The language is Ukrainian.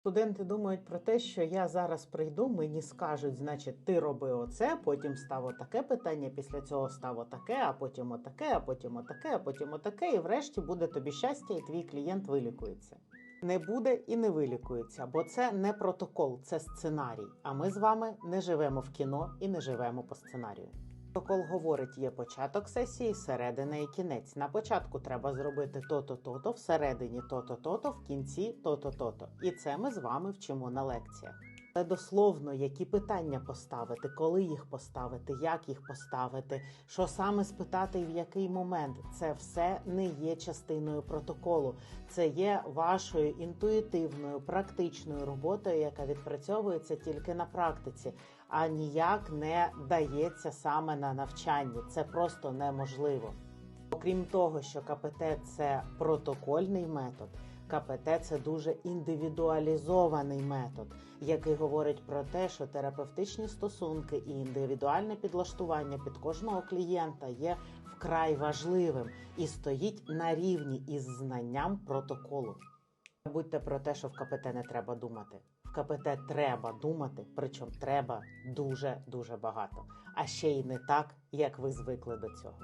Студенти думають про те, що я зараз прийду, мені скажуть, значить, ти роби оце, потім став отаке питання, після цього став отаке, а потім отаке, а потім отаке, а потім отаке, і врешті буде тобі щастя, і твій клієнт вилікується. Не буде і не вилікується, бо це не протокол, це сценарій. А ми з вами не живемо в кіно і не живемо по сценарію. Протокол говорить, є початок сесії, середина і кінець. На початку треба зробити то-то, то-то, всередині то-то, то-то, в кінці то-то, то-то. І це ми з вами вчимо на лекціях. Але дословно, які питання поставити, коли їх поставити, як їх поставити, що саме спитати і в який момент, це все не є частиною протоколу. Це є вашою інтуїтивною, практичною роботою, яка відпрацьовується тільки на практиці, а ніяк не дається саме на навчанні. Це просто неможливо. Окрім того, що КПТ це протокольний метод, КПТ це дуже індивідуалізований метод, який говорить про те, що терапевтичні стосунки і індивідуальне підлаштування під кожного клієнта є вкрай важливим і стоїть на рівні із знанням протоколу. Будьте про те, що в КПТ не треба думати. В КПТ треба думати, причому треба дуже дуже багато, а ще й не так, як ви звикли до цього.